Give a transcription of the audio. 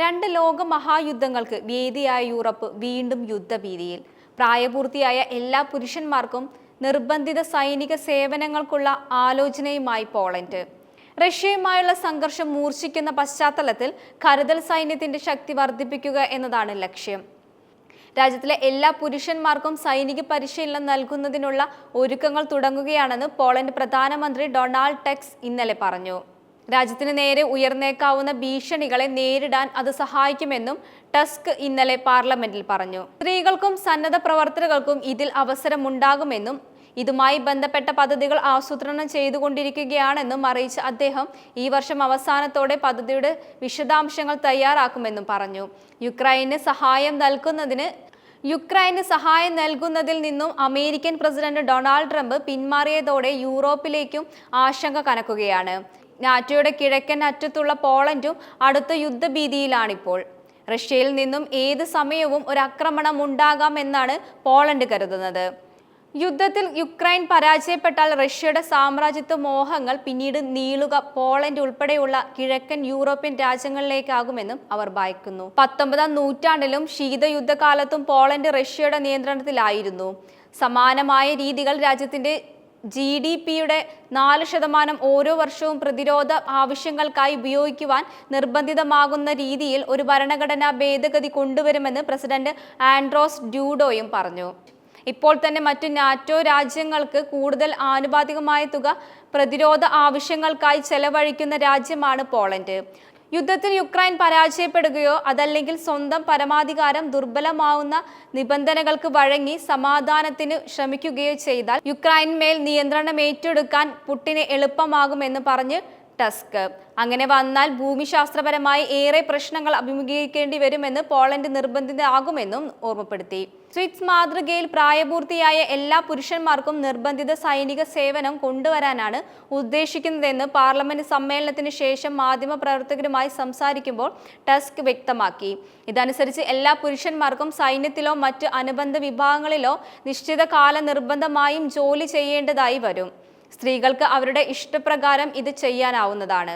രണ്ട് ലോക മഹായുദ്ധങ്ങൾക്ക് വേദിയായ യൂറോപ്പ് വീണ്ടും യുദ്ധഭീതിയിൽ. പ്രായപൂർത്തിയായ എല്ലാ പുരുഷന്മാർക്കും നിർബന്ധിത സൈനിക സേവനങ്ങൾക്കുള്ള ആലോചനയുമായി പോളണ്ട്. റഷ്യയുമായുള്ള സംഘർഷം മൂർച്ഛിക്കുന്ന പശ്ചാത്തലത്തിൽ കരുതൽ സൈന്യത്തിന്റെ ശക്തി വർദ്ധിപ്പിക്കുക എന്നതാണ് ലക്ഷ്യം. രാജ്യത്തിലെ എല്ലാ പുരുഷന്മാർക്കും സൈനിക പരിശീലനം നൽകുന്നതിനുള്ള ഒരുക്കങ്ങൾ തുടങ്ങുകയാണെന്ന് പോളണ്ട് പ്രധാനമന്ത്രി ഡൊണാൾഡ് ടെക്സ് ഇന്നലെ പറഞ്ഞു. രാജ്യത്തിന് നേരെ ഉയർന്നേക്കാവുന്ന ഭീഷണികളെ നേരിടാൻ അത് സഹായിക്കുമെന്നും ടസ്ക് ഇന്നലെ പാർലമെന്റിൽ പറഞ്ഞു. സ്ത്രീകൾക്കും സന്നദ്ധ പ്രവർത്തകർക്കും ഇതിൽ അവസരമുണ്ടാകുമെന്നും ഇതുമായി ബന്ധപ്പെട്ട പദ്ധതികൾ ആസൂത്രണം ചെയ്തുകൊണ്ടിരിക്കുകയാണെന്നും അറിയിച്ച അദ്ദേഹം ഈ വർഷം അവസാനത്തോടെ പദ്ധതിയുടെ വിശദാംശങ്ങൾ തയ്യാറാക്കുമെന്നും പറഞ്ഞു. യുക്രൈന് സഹായം നൽകുന്നതിന് യുക്രൈന് സഹായം നൽകുന്നതിൽ നിന്നും അമേരിക്കൻ പ്രസിഡന്റ് ഡൊണാൾഡ് ട്രംപ് പിന്മാറിയതോടെ യൂറോപ്പിലേക്കും ആശങ്ക കനക്കുകയാണ്. നാറ്റോയുടെ കിഴക്കൻ അറ്റത്തുള്ള പോളണ്ടും അടുത്ത യുദ്ധഭീതിയിലാണിപ്പോൾ. റഷ്യയിൽ നിന്നും ഏത് സമയവും ഒരു ആക്രമണം ഉണ്ടാകാം എന്നാണ് പോളണ്ട് കരുതുന്നത്. യുദ്ധത്തിൽ യുക്രൈൻ പരാജയപ്പെട്ടാൽ റഷ്യയുടെ സാമ്രാജ്യത്വ മോഹങ്ങൾ പിന്നീട് നീളുക പോളണ്ട് ഉൾപ്പെടെയുള്ള കിഴക്കൻ യൂറോപ്യൻ രാജ്യങ്ങളിലേക്കാകുമെന്നും അവർ ഭയക്കുന്നു. പത്തൊമ്പതാം നൂറ്റാണ്ടിലും ശീതയുദ്ധകാലത്തും പോളണ്ട് റഷ്യയുടെ നിയന്ത്രണത്തിലായിരുന്നു. സമാനമായ രീതികൾ രാജ്യത്തിന്റെ ജി ഡി പിയുടെ നാല് ശതമാനം ഓരോ വർഷവും പ്രതിരോധ ആവശ്യങ്ങൾക്കായി ഉപയോഗിക്കുവാൻ നിർബന്ധിതമാകുന്ന രീതിയിൽ ഒരു ഭരണഘടനാ ഭേദഗതി കൊണ്ടുവരുമെന്ന് പ്രസിഡന്റ് ആൻഡ്രോസ് ഡ്യൂഡോയും പറഞ്ഞു. ഇപ്പോൾ തന്നെ മറ്റു നാറ്റോ രാജ്യങ്ങൾക്ക് കൂടുതൽ ആനുപാതികമായ തുക പ്രതിരോധ ആവശ്യങ്ങൾക്കായി ചെലവഴിക്കുന്ന രാജ്യമാണ് പോളണ്ട്. യുദ്ധത്തിൽ യുക്രൈൻ പരാജയപ്പെടുകയോ അതല്ലെങ്കിൽ സ്വന്തം പരമാധികാരം ദുർബലമാവുന്ന നിബന്ധനകൾക്ക് വഴങ്ങി സമാധാനത്തിന് ശ്രമിക്കുകയോ ചെയ്താൽ യുക്രൈൻ മേൽ നിയന്ത്രണം ഏറ്റെടുക്കാൻ പുട്ടിന് എളുപ്പമാകുമെന്ന് പറഞ്ഞ് ടസ്ക്. അങ്ങനെ വന്നാൽ ഭൂമിശാസ്ത്രപരമായി ഏറെ പ്രശ്നങ്ങൾ അഭിമുഖീകരിക്കേണ്ടി വരുമെന്ന് പോളണ്ട് നിർബന്ധിതമാകുമെന്നും ഓർമ്മപ്പെടുത്തി. സ്വിറ്റ്സ് മാതൃകയിൽ പ്രായപൂർത്തിയായ എല്ലാ പുരുഷന്മാർക്കും നിർബന്ധിത സൈനിക സേവനം കൊണ്ടുവരാനാണ് ഉദ്ദേശിക്കുന്നതെന്ന് പാർലമെന്റ് സമ്മേളനത്തിന് ശേഷം മാധ്യമപ്രവർത്തകരുമായി സംസാരിക്കുമ്പോൾ ടസ്ക് വ്യക്തമാക്കി. ഇതനുസരിച്ച് എല്ലാ പുരുഷന്മാർക്കും സൈന്യത്തിലോ മറ്റ് അനുബന്ധ വിഭാഗങ്ങളിലോ നിശ്ചിത കാല നിർബന്ധമായും ജോലി ചെയ്യേണ്ടതായി വരും. സ്ത്രീകൾക്ക് അവരുടെ ഇഷ്ടപ്രകാരം ഇത് ചെയ്യാനാവുന്നതാണ്.